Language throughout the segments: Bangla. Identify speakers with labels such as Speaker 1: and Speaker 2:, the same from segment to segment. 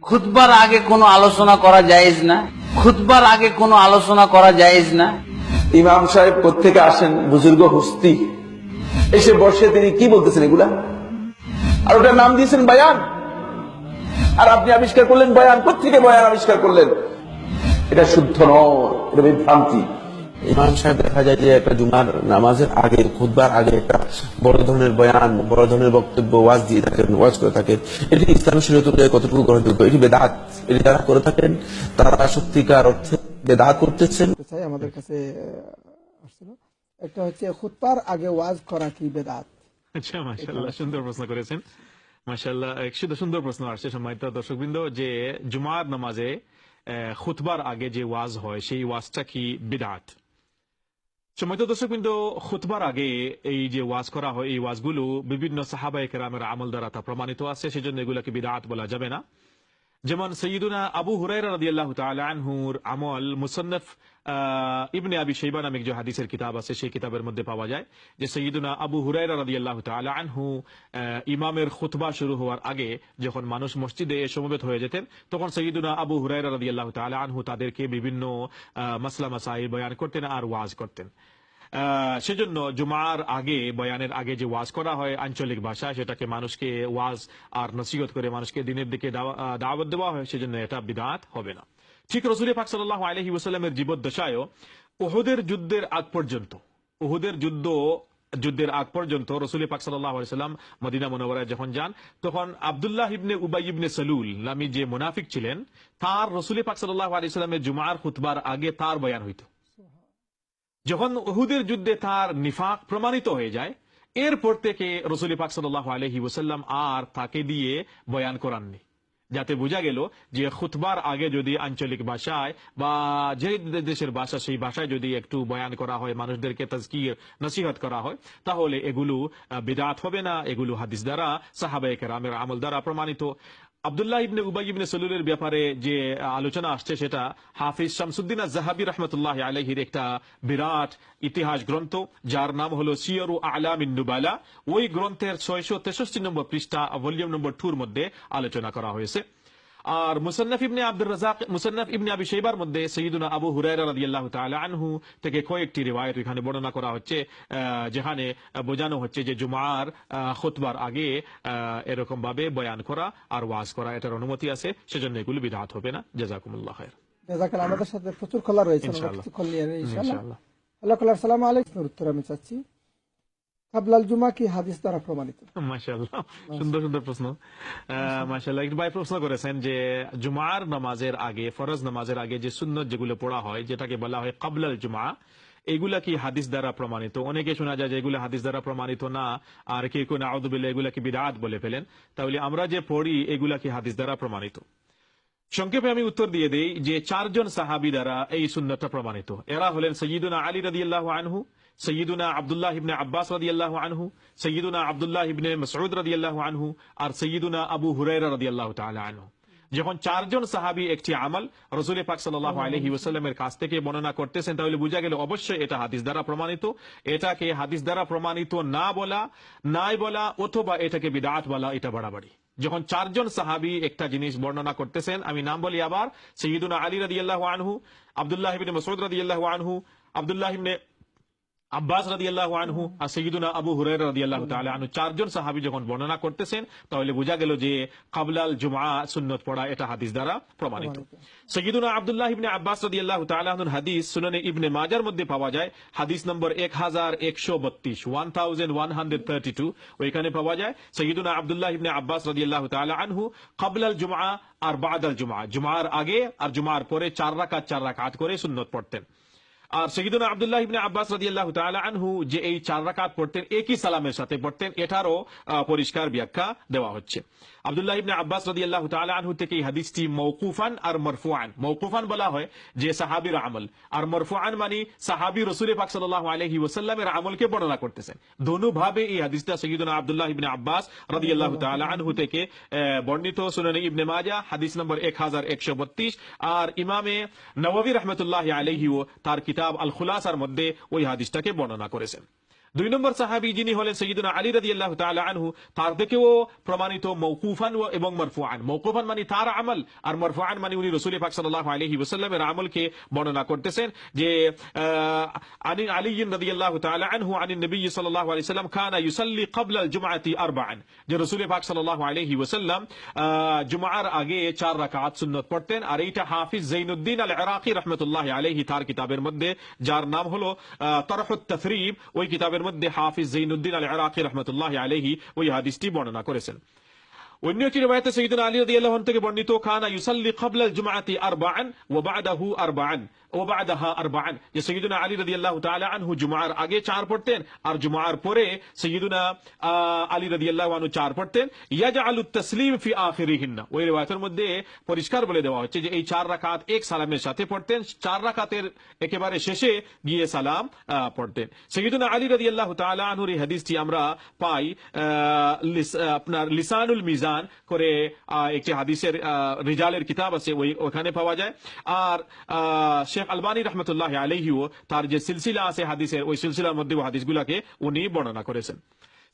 Speaker 1: খুতবার আগে কোনো আলোচনা করা জায়েজ না। খুতবার আগে কোনো আলোচনা করা জায়েজ না।
Speaker 2: ইমাম সাহেব কোথেকে আসেন? বুজুর্গ হুস্তি। এসে বসে তিনি কি বলতেছেন এগুলা? আর ওটার নাম দিয়েছেন বয়ান। আর আপনি আবিষ্কার করলেন বয়ান। কোথেকে বয়ান আবিষ্কার করলেন? এটা শুদ্ধ নয়, এটা বিভ্রান্তি।
Speaker 3: ইমাম সাহেব দেখা যায় যে একটা জুমার নামাজের আগে খুদবার আগে একটা বড় ধরনের বয়ান বড় ধরনের বক্তব্য ওয়াজ দিয়ে থাকেন ওয়াজ করে থাকেন। এটি ইসলামী শরীয়ত কতটুকু গ্রহণযোগ্য? এটি বেদাত। এটি যারা করে থাকেন তারা সত্যিকার অর্থে বেদাত করতেছেন।
Speaker 4: আমাদের কাছে আসছিল। একটা হচ্ছে খুতবার আগে ওয়াজ করা কি বেদাত?
Speaker 5: আচ্ছা মাশাল্লাহ সুন্দর প্রশ্ন করেছেন। মাশাল্লাহ এক শুধু সুন্দর প্রশ্ন আসছে সম্মানিত দর্শকবৃন্দ যে জুমার নামাজে আহ, খুতবার আগে যে ওয়াজ হয় সেই ওয়াজটা কি বিদাত? সম্মানিত দর্শকবৃন্দ খুতবার আগে এই যে ওয়াজ করা হয়, এই ওয়াজগুলো বিভিন্ন সাহাবাহিক রামের আমল দ্বারা তা প্রমাণিত আছে। সেজন্য এগুলোকে বিরাট বলা যাবে না। যেমন সৈয়দুনা আবু হুরাইরা রাদিয়াল্লাহু তাআলা আনহুর আমল মুসান্নফ ইবনে আবি শাইবা নামে যে হাদিসের কিতাব আছে, সেই কিতাবের মধ্যে পাওয়া যায় যে সৈয়দুনা আবু হুরাইরা রাদিয়াল্লাহু তাআলা আনহু ইমামের খুতবা শুরু হওয়ার আগে যখন মানুষ মসজিদে সমবেত হয়ে যেতেন, তখন সৈয়দুনা আবু হুরাইরা রাদিয়াল্লাহু তাআলা আনহু তাদেরকে বিভিন্ন মাসলা, মাসাইল বয়ান করতেন আর ওয়াজ করতেন। সেজন্য জুমার আগে, বয়ানের আগে যে ওয়াজ করা হয় আঞ্চলিক ভাষায়, সেটাকে মানুষকে ওয়াজ আর নসিহত করে মানুষকে দিনের দিকে দাওয়াত দেওয়া হয়, সেজন্য এটা বিদাত হবে না। ঠিক রসুল পাক সাল্লাহ আলহি ওসাল্লামের জীবদ্দশায়ও ওহুদের যুদ্ধের আগ পর্যন্ত ওহুদের যুদ্ধ, যুদ্ধের আগ পর্যন্ত রসুল পাক সাল্লাম মদিনা মনোবরায় যখন যান, তখন আবদুল্লাহ ইবনে উবাই ইবনে সলুল নামি যে মুনাফিক ছিলেন, তার রসুল পাক সাল্লাহ আলি সাল্লামের জুমার খুতবার আগে তার বয়ান হইত। যখন উহুদের যুদ্ধে তার নিফাক প্রমাণিত হয়ে যায়, এরপর থেকে রসুল পাক সাল্লাহ আলহি ওসাল্লাম আর তাকে দিয়ে বয়ান করাননি। যাতে বোঝা গেল যে খুতবার আগে যদি আঞ্চলিক ভাষায় বা যে দেশের ভাষা, সেই ভাষায় যদি একটু বয়ান করা হয়, মানুষদেরকে তাজকির, নসিহত করা হয়, তাহলে এগুলো বিদাত হবে না, এগুলো হাদিস দ্বারা, সাহাবায়ে কেরামের আমল দ্বারা প্রমাণিত। আবদুল্লাহ ইবনে উবাই ইবনে সলুলের ব্যাপারে যে আলোচনা আসছে সেটা হাফিজ শামসুদ্দিন জাহাবি রহমতুল্লাহ আলহির একটা বিরাট ইতিহাস গ্রন্থ, যার নাম হলো সিয়রু ইন্দুবালা ওই গ্রন্থের ছয়শো তেষট্টি নম্বর পৃষ্ঠা, ভলিউম নম্বর টুর মধ্যে আলোচনা করা হয়েছে। আর মুসান্নাফ ইবনে আব্দুর রাজাক মুসান্নাফ ইবনে আবি শাইবার মধ্যে সৈয়দুনা আবু হুরায়রা রাদিয়াল্লাহু তাআলা আনহু থেকে কয়েকটি রিওয়ায়াত এখানে বর্ণনা করা হচ্ছে যেখানে বোঝানো হচ্ছে যে জুমার খুতবার আগে এরকম ভাবে বয়ান করা আর ওয়াজ করা এটার অনুমতি আছে সেজন্য এগুলো বিধাত হবে না। জাজাকুমুল্লাহ খায়ের
Speaker 4: জাজাকাল আমাদের সাথে প্রচুর কলার রয়েছে
Speaker 5: ইনশাআল্লাহ।
Speaker 4: ইনশাআল্লাহ। আল্লাহ সালাম আলাইকুম। উত্তর আমি চাচ্ছি। কি প্রমাণিত?
Speaker 5: ফরজ নামাজের আগে যে যেগুলো পড়া হয়, যেটাকে বলা হয় জুমা, এগুলা কি হাদিস দ্বারা প্রমাণিত? অনেকে শোনা যায় যে এগুলো হাদিস দ্বারা প্রমাণিত না, আর কেউ কেউ নাউদুবিল্লাহ এগুলা কি বিরাট বলে ফেলেন। তাহলে আমরা যে পড়ি, এগুলা কি হাদিস দ্বারা প্রমাণিত? সংক্ষেপে আমি উত্তর দিয়ে দেই যে চারজন সাহাবি দ্বারা এই সুন্নতটা প্রমাণিত। এরা হলেন সৈয়দুনা আলী রাদিয়াল্লাহু আনহু, সৈয়দুনা আব্দুল্লাহ ইবনে আব্বাস রাদিয়াল্লাহু আনহু, সৈয়দুনা আব্দুল্লাহ ইবনে মাসউদ রাদিয়াল্লাহু আনহু আর সৈয়দুনা আবু হুরায়রা রাদিয়াল্লাহু তাআলা আনহু। যখন চারজন সাহাবী একটি আমল রসুল পাক সাল্লাল্লাহু আলাইহি ওয়াসাল্লামের কাছ থেকে বর্ণনা করতেছেন, তাহলে বোঝা গেল অবশ্যই এটা হাদিস দ্বারা প্রমাণিত। এটাকে হাদিস দ্বারা প্রমাণিত না বলা, নাই বলা অথবা এটাকে বিদাত বলা, এটা বাড়াবাড়ি। যখন চারজন সাহাবি একটা জিনিস বর্ণনা করতেছেন, আমি নাম বলি আবার, সৈয়দুনা আলী রাদিয়াল্লাহু আনহু, আব্দুল্লাহ ইবনে মাসউদ রাদিয়াল্লাহু আনহু, আব্দুল্লাহ আব্বাস রাদিয়াল্লাহু আনহু আর সৈয়দুনা আবু হুরায়রা রাদিয়াল্লাহু তাআলা আনহু চারজন সাহাবী যখন বর্ণনা করতেছেন, তাহলে বোঝা গেল যে কাবলাল জুমআ সুন্নত পড়া এটা হাদিস দ্বারা প্রমাণিত। সৈয়দুনা আব্দুল্লাহ ইবনে আব্বাস রাদিয়াল্লাহু তাআলা আনহুর হাদিস সুনানে ইবনে মাজার মধ্যে পাওয়া যায়। হাদিস নম্বর 1132 1132 ওইখানে পাওয়া যায়। সৈয়দুনা আব্দুল্লাহ ইবনে আব্বাস রাদিয়াল্লাহু তাআলা আনহু, কাবলাল জুমআ আর বাদাল জুমআ জুমার আগে আর জুমার পরে চার রাকাত চার রাকাত করে সুন্নত পড়তেন। আর সৈয়দুনা আব্দুল্লাহ ইবনে আব্বাস রাদিয়াল্লাহু তাআলা আনহু যে এই চার রাকাত পড়তেন, একই সালামের সাথে পড়তেন, এটারও পরিষ্কার ব্যাখ্যা দেওয়া হচ্ছে। আব্দুল্লাহ ইবনে আব্বাস রাদিয়াল্লাহু তাআলা আনহু থেকে এই হাদিসটি মওকুফান আর মারফুআন। মওকুফান বলা হয় যে সাহাবীর আমল। আর মারফুআন মানে সাহাবী রাসূল পাক সাল্লাল্লাহু আলাইহি ওয়াসাল্লামের আমলকে বর্ণনা করতেছেন। দোনো ভাবে এই হাদিসটা সৈয়দুনা আব্দুল্লাহ ইবনে আব্বাস রাদিয়াল্লাহু তাআলা আনহু থেকে বর্ণিত সুনানে ইবনে মাজাহ, হাদিস নম্বর 1132 আর ইমামে নওয়াবী রাহমাতুল্লাহি আলাইহি তার কিতাব আল খুলাসার মধ্যে ওই হাদিসটাকে বর্ণনা করেছেন। দুই নম্বর সাহাবি যিনি হলেন সৈয়দুনা আলী রাদি আল্লাহ আনহু তার থেকেও প্রমাণিত মৌকুফান ও- এবং মরফুআন মৌকুফান মানে তার আমল আর মরফুআন মানে উনি রসুল পাক সাল্লাহ আলহি ওসাল্লামের আমলকে বর্ণনা করতেছেন যে আহ, আনি আলী রাদি আল্লাহ আনহু আনি নবী সাল্লাহ আলি সাল্লাম খানা ইউসাল্লি কবল জুমাতি আরবান যে রসুল পাক সাল্লাহ আলহি ওসাল্লাম জুমার আগে চার রাকাত সুন্নত পড়তেন আর এইটা হাফিজ জৈনুদ্দিন আল ইরাকি রহমতুল্লাহ আলহি তার কিতাবের মধ্যে যার নাম হলো তরহুত তফরিব ওই কিতাবের মধ্যে হাফিজ জৈনুদ্দিন আল আরাকি রহমতুল্লাহ আলহি ওই হাদিসটি বর্ণনা করেছেন। অন্য একটি রিওয়ায়াতে সাইয়্যিদুনা আলী রাদিয়াল্লাহু থেকে বর্ণিত খানা ইউসাল্লি ক্বাবলা আল জুমআতি আরবাআন ওয়া বা'দাহু আরবাআন। ওয়া বা'দাহা আরবাআন যে সাইয়্যিদুনা আলী রাদিয়াল্লাহু তাআলা আনহু জুমার আগে চার পড়তেন আর জুমার পরে সাইয়্যিদুনা আহ, আলী রাদিয়াল্লাহু আনহু চার পড়তেন ইয়াজআলু তাসলিম ফি আখিরিহিন্না ওই রিওয়ায়াতের মধ্যে পরিষ্কার বলে দেওয়া হচ্ছে যে এই চার রাকাত এক সালামের সাথে পড়তেন চার রাকাতের একেবারে শেষে গিয়ে সালাম আহ, পড়তেন সাইয়্যিদুনা আলী রাদিয়াল্লাহু তাআলা আনহুর এই হাদিসটি আমরা পাই আহ, লিস- আহ, আপনার লিসানুল মিজান করে আহ, একটি হাদিসের আহ, রিজালের কিতাব আছে ওই ওখানে পাওয়া যায় আর আহ, শেখ আলবানী রহমতুল্লাহ আলহিও তার যে সিলসিলা আছে হাদিসের, ওই সিলসিলার মধ্যে হাদিসগুলাকে উনি বর্ণনা করেছেন।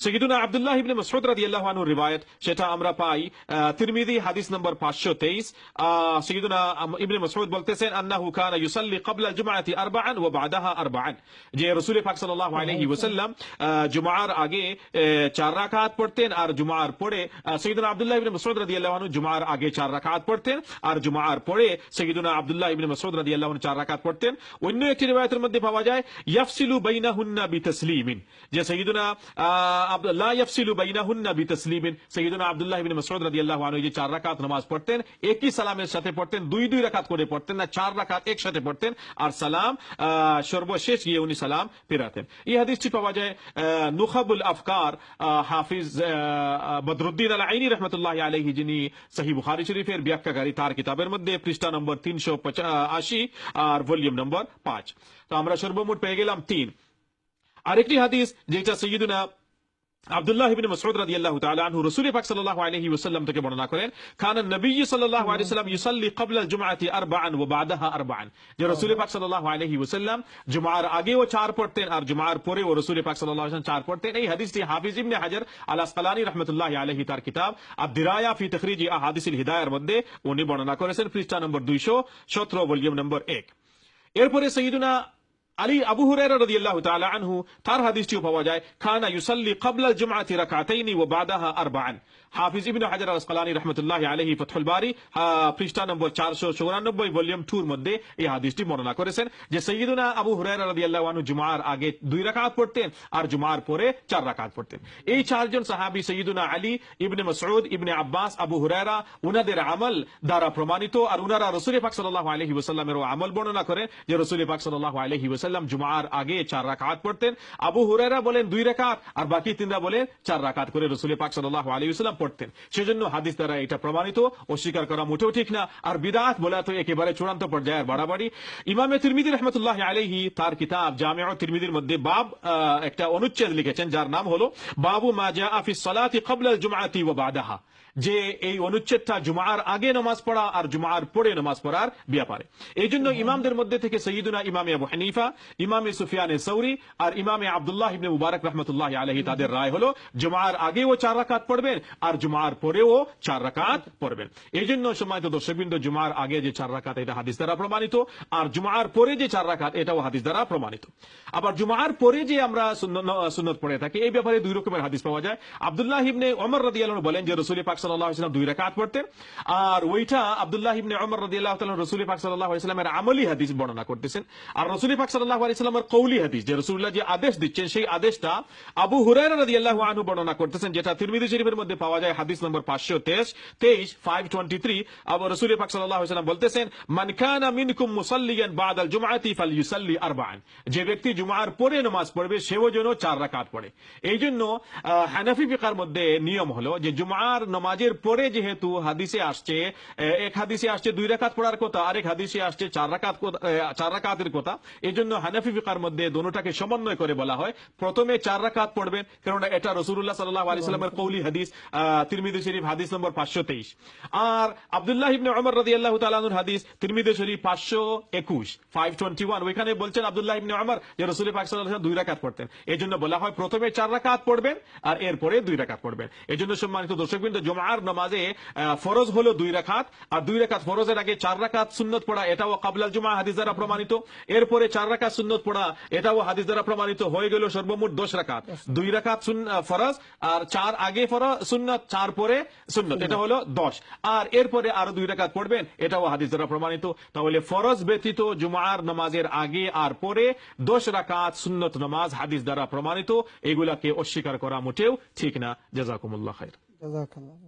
Speaker 5: সৈয়দুনা আব্দুল্লাহ ইবনে মাসউদ রাদিয়াল্লাহু আনহু রিওয়ায়াত সেটা আমরা পাই আহ, তিরমিজি হাদিস নম্বর 523 আহ, সৈয়দুনা আম- ইবনে মাসউদ বলতেছেন আন্নাহু কানা ইউসাল্লি ক্বাবলা জুমআতি আরবাআন ওয়া বা'দাহা আরবাআন যে রাসূল পাক সাল্লাল্লাহু আলাইহি ওয়াসাল্লাম আহ, জুমার আগে আহ, চার রাকাত পড়তেন আর জুমার পরে আহ, সৈয়দুনা আব্দুল্লাহ ইবনে মাসউদ রাদিয়াল্লাহু আনহু জুমার আগে চার রাকাত পড়তেন আর জুমার পরে সৈয়দুনা আব্দুল্লাহ ইবনে মাসউদ রাদিয়াল্লাহু আনহু চার রাকাত পড়তেন অন্য একটি রিওয়ায়াতের মধ্যে পাওয়া যায় ইয়াফসিলু বাইনাহুন্না বিতাসলিমিন যে সৈয়দুনা বদরুদ্দিন যিনি সহি বুখারি শরীফের ব্যাখ্যাকারী, তার কিতাবের মধ্যে পৃষ্ঠা নম্বর তিনশো আশি আর ভলিউম নম্বর পাঁচ। তো আমরা সর্বমোট পেয়ে গেলাম তিন। আরেকটি হাদিস, যেটা সৈয়দুনা আব্দুল্লাহ ইবনে মাসউদ রাদিয়াল্লাহু তাআলা আনহু রাসূল পাক সাল্লাল্লাহু আলাইহি ওয়াসাল্লাম থেকে বর্ণনা করেন, কানা নবী সাল্লাল্লাহু আলাইহি ওয়াসাল্লাম ইউসাল্লি ক্বাবলা আল-জুমআতি আরবাআন ওয়া বা'দাহা আরবাআন। যে রাসূল পাক সাল্লাল্লাহু আলাইহি ওয়াসাল্লাম জুমার আগেও চার পড়তেন আর জুমার পরেও রাসূল পাক সাল্লাল্লাহু চার পড়তেন। এই হাদিসটি হাফিজ ইবনে হাজার আল আসকালানি রাহমাতুল্লাহি আলাইহি তার কিতাব আদ-দিরায়া ফি তাখরিজি আহাদিসিল হিদায়ার মধ্যে উনি বর্ণনা করেছেন, পৃষ্ঠা নম্বর 217 ভলিউম নম্বর 1 এরপরে সৈয়দুনা আলী আবু হুরায়রা রাদিয়াল্লাহু তাআলা আনহু, তার হাদিসটিও পাওয়া যায় খানা ইউসাল্লি ক্বাবলা আল-জুমআতি রাকাতাইনি ওয়া বা'দাহা আরবাআন। হাফিজ ইবনে হাজার আল আসকালানি রাহমাতুল্লাহি আলাইহি পৃষ্ঠা নম্বর 494 ভলিউম 2 এর মধ্যে এই হাদিসটি বর্ণনা করেছেন যে সাইয়্যিদুনা আবু হুরায়রা রাদিয়াল্লাহু আনহু জুমার আগে দুই রাকাত পড়তেন আর জুমার পরে চার রাকাত পড়তেন। এই চারজন সাহাবী সাইয়্যিদুনা আলী ইবনে মাসউদ, ইবনে আব্বাস, আবু হুরায়রা উনাদের আমল দ্বারা প্রমাণিত আর উনারা রাসূল পাক সাল্লাল্লাহু আলাইহি ওয়াসাল্লামের আমল বর্ণনা করেন যে রাসূল পাক সাল্লাল্লাহু আলাইহি ওয়াসাল্লাম জুমার আগে চার রাকাত পড়তেন। আবু হুরায়রা বলেন দুই রাকাত, আর বাকি তিনরা বলেন চার রাকাত করে রাসূল পাক সাল্লাল্লাহু আলাইহি ওয়াসাল্লাম পড়তেন। সেজন্য হাদিস দ্বারা এটা প্রমাণিত, অস্বীকার করা মোটেও ঠিক না। আর বিদাত বলা তো একেবারে চূড়ান্ত পর্যায়ের বাড়াবাড়ি ইমামে তিরমিজি রহমতুল্লাহ আলাইহি তার কিতাব জামিউ তিরমিজির মধ্যে বাব একটা অনুচ্ছেদ লিখেছেন যার নাম হলো, বাবু মা জাআ ফি সলাতি ক্বাবলা আল জুমআতি বাদাহা। যে এই অনুচ্ছেদটা জুমার আগে নামাজ পড়া আর জুমার পরে নামাজ পড়ার ব্যাপারে। এই জন্য ইমামদের মধ্যে থেকে সৈয়দুনা ইমামে আবু হানিফা, ইমামে সুফিয়ানে সৌরি আর ইমামে আব্দুল্লাহ ইবনে মুবারক রহমতুল্লাহ আলহী তাদের রায় হলো, জুমার আগেও চার রাকাত পড়বেন আর জুমার পরেও চার রাকাত পড়বেন। এই জন্য সময় তো দর্শকবৃন্দ, জুমার আগে যে চার রাকাত, এটা হাদিস দ্বারা প্রমাণিত আর জুমার পরে যে চার রাকাত, এটাও হাদিস দ্বারা প্রমাণিত। আবার জুমার পরে যে আমরা সুন্ন- সুন্নত পড়ে থাকি, এই ব্যাপারে দুই রকমের হাদিস পাওয়া যায়। আব্দুল্লাহ ইবনে ওমর রাদিয়াল্লাহু বলেন যে রসুল পাক আলাইহি ওয়াসাল্লাম দুই রাকাত পড়তেন। আর ওইটা আব্দুল্লাহ ইবনে ওমর রাদিয়াল্লাহু তাআলা রসুল পাক আলাইহি আমলি হাদিস বর্ণনা করতেছেন। আর রসুল পাক সাল্লাল্লাহু আলাইহি ওয়াসাল্লামের কওলি হাদিস, যে রাসূলুল্লাহ যে আদেশ দিচ্ছেন, সেই আদেশটা আবু হুরায়রা রাদিয়াল্লাহু আনহু বর্ণনা করতেছেন, যেটা তিরমিজি শরীফের মধ্যে পাওয়া যায় হাদিস নম্বর 523 23 523 আবু রাসূল পাক সাল্লাল্লাহু আলাইহি ওয়াসাল্লাম বলতেছেন, মান কানা মিনকুম মুসাল্লিয়ান বা'দা আল জুমআতি ফালইউসাল্লি আরবাআন। যে ব্যক্তি জুমার পরে নামাজ পড়বে, সেও যেন চার রাকাত পড়ে। এই জন্য হানাফি ফিকার মধ্যে নিয়ম হলো যে জুমার নামাজ নামাজের পরে যেহেতু হাদিসে আসছে এক হাদিসে আসছে দুই রাকাত পড়ার কথা, আরেক হাদিসে আসছে চার রাকাত চার রাকাতের কথা। এই জন্য হানাফি ফিকার মধ্যে দোনোটাকে সমন্বয় করে বলা হয়। প্রথমে চার রাকাত পড়বেন, কেননা এটা রসুল্লাহ সাল্লাহ আলি সাল্লামের কৌলি হাদিস তিরমিদি শরীফ হাদিস নম্বর পাঁচশো তেইশ। আর আব্দুল্লাহ ইবনে ওমর রাদি আল্লাহ তালানুর হাদিস তিরমিদি শরীফ পাঁচশো একুশ ফাইভ টোয়েন্টি ওয়ান ওইখানে বলছেন আব্দুল্লাহ ইবনে ওমর যে রসুল পাক ওয়াসাল্লাম দুই রাকাত পড়তেন। এই জন্য বলা হয় প্রথমে চার রাকাত পড়বেন আর এরপরে দুই রাকাত পড়বেন। এই জন্য সম্মানিত দর্শক বিন্দু জমার নামাজে ফরজ হলো দুই রাকাত আর দুই রাকাত ফরজের আগে চার রাকাত সুন্নত পড়া এটাও কাবলাল জুমা হাদিস দ্বারা প্রমাণিত। এরপরে চার রাকাত সুন্নত পড়া এটাও হাদিস দ্বারা প্রমাণিত হয়ে গেল সর্বমোট দশ রাকাত। দুই আহ, ফরজ আর চার আগে ফরজ সুন্নত চার পরে সুন্নত এটা হলো দশ। আর এরপরে আরও দুই রাকাত পড়বেন এটাও হাদিস দ্বারা প্রমাণিত। তাহলে ফরজ ব্যতীত জুমার নামাজের আগে আর পরে দশ রাকাত সুন্নত নামাজ হাদিস দ্বারা প্রমাণিত এগুলাকে অস্বীকার করা মোটেও ঠিক না। জাজাকুমুল্লাহ جزاك
Speaker 4: الله.